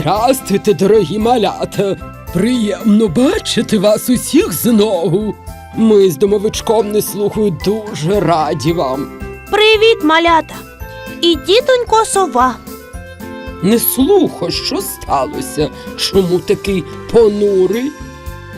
Здрастуйте, дорогі малята! Приємно бачити вас усіх знову. Ми з домовичком не слухаю дуже раді вам. Привіт, малята! І тітонько сова. Не слухо, що сталося? Чому такий понурий?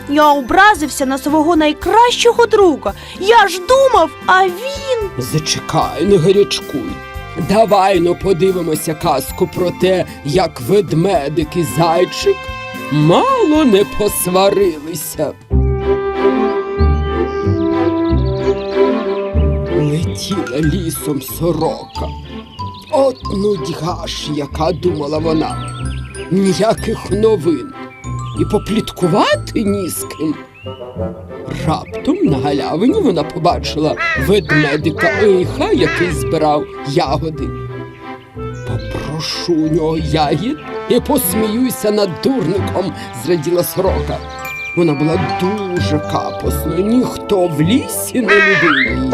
Я образився на свого найкращого друга. Я ж думав, а він. Зачекай, не гарячкуй. Давай ну подивимося казку про те, як ведмедик і зайчик мало не посварилися. Летіла лісом сорока. От нудьга ж, яка думала вона. Ніяких новин. І попліткувати ні з ким. Раптом на галявині вона побачила ведмедика Іха, який збирав ягоди. Попрошу у нього ягід і посміюся над дурником, зраділа сорока. Вона була дуже капосною, ніхто в лісі не любив її.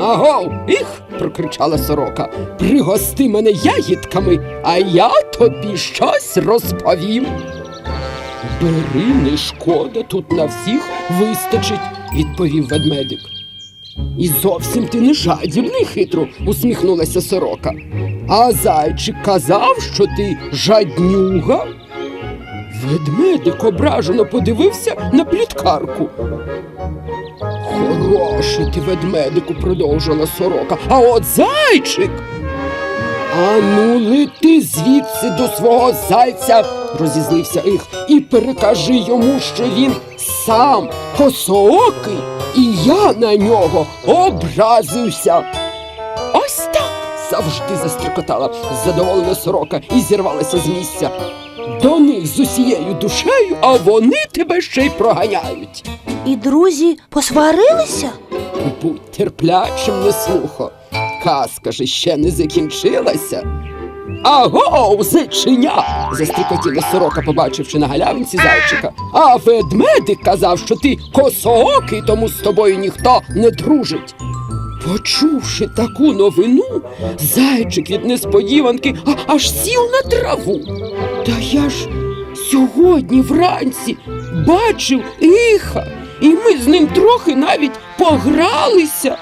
Агов, їх, прокричала сорока, пригости мене ягідками, а я тобі щось розповім. Бери, не шкода, тут на всіх вистачить, відповів ведмедик. І зовсім ти не жадібний, хитро, усміхнулася сорока. А зайчик казав, що ти жаднюга. Ведмедик ображено подивився на пліткарку. Хороший ти, ведмедику, продовжила сорока. А от зайчик. А ну лети звідси до свого зайця, розізлився їх, і перекажи йому, що він сам косоокий, і я на нього образився. Ось так завжди застрикотала задоволена сорока і зірвалася з місця. До них з усією душею, а вони тебе ще й проганяють. І друзі посварилися? Будь терплячим, не слухо. Казка ж ще не закінчилася. Агов, зайчиня! застрикотіла сорока, побачивши на галявинці зайчика. А ведмедик казав, що ти косоокий, тому з тобою ніхто не дружить. Почувши таку новину, зайчик від несподіванки аж сів на траву. Та я ж сьогодні вранці бачив іха, і ми з ним трохи навіть погралися.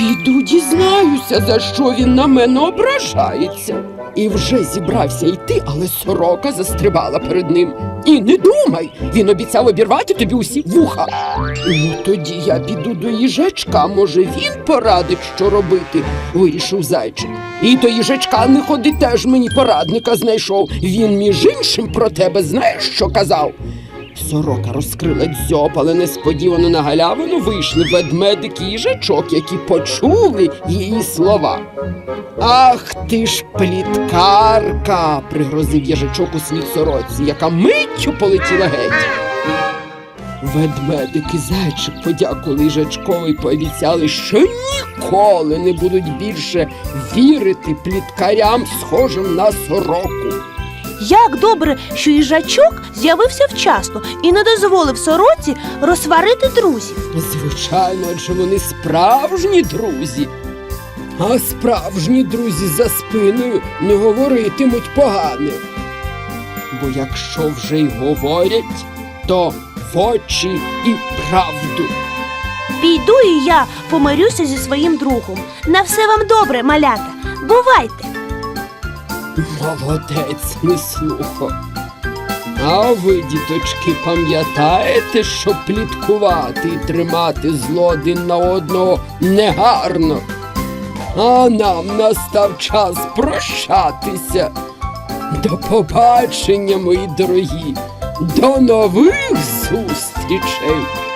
Піду дізнаюся, за що він на мене ображається. І вже зібрався йти, але сорока застрибала перед ним. І не думай, він обіцяв обірвати тобі усі вуха. Ну тоді я піду до їжачка, може він порадить, що робити, вирішив зайчик. І до їжачка не ходи теж мені порадника знайшов. Він, між іншим, про тебе знаєш, що казав. Сорока розкрила дзьоб, але несподівано на галявину вийшли ведмедик і їжачок, які почули її слова. Ах ти ж пліткарка, пригрозив їжачок у слід сороці, яка миттю полетіла геть. Ведмедик і зайчик подякували їжачкові пообіцяли, що ніколи не будуть більше вірити пліткарям, схожим на сороку. Як добре, що їжачок з'явився вчасно і не дозволив сороці розсварити друзів. Звичайно, адже вони справжні друзі. А справжні друзі за спиною не говоритимуть погане. Бо якщо вже й говорять, то в очі і правду. Піду і я помирюся зі своїм другом. На все вам добре, малята. Бувайте! Молодець, не слухо. А ви, діточки, пам'ятаєте, що пліткувати і тримати зло один на одного негарно. А нам настав час прощатися. До побачення, мої дорогі, до нових зустрічей!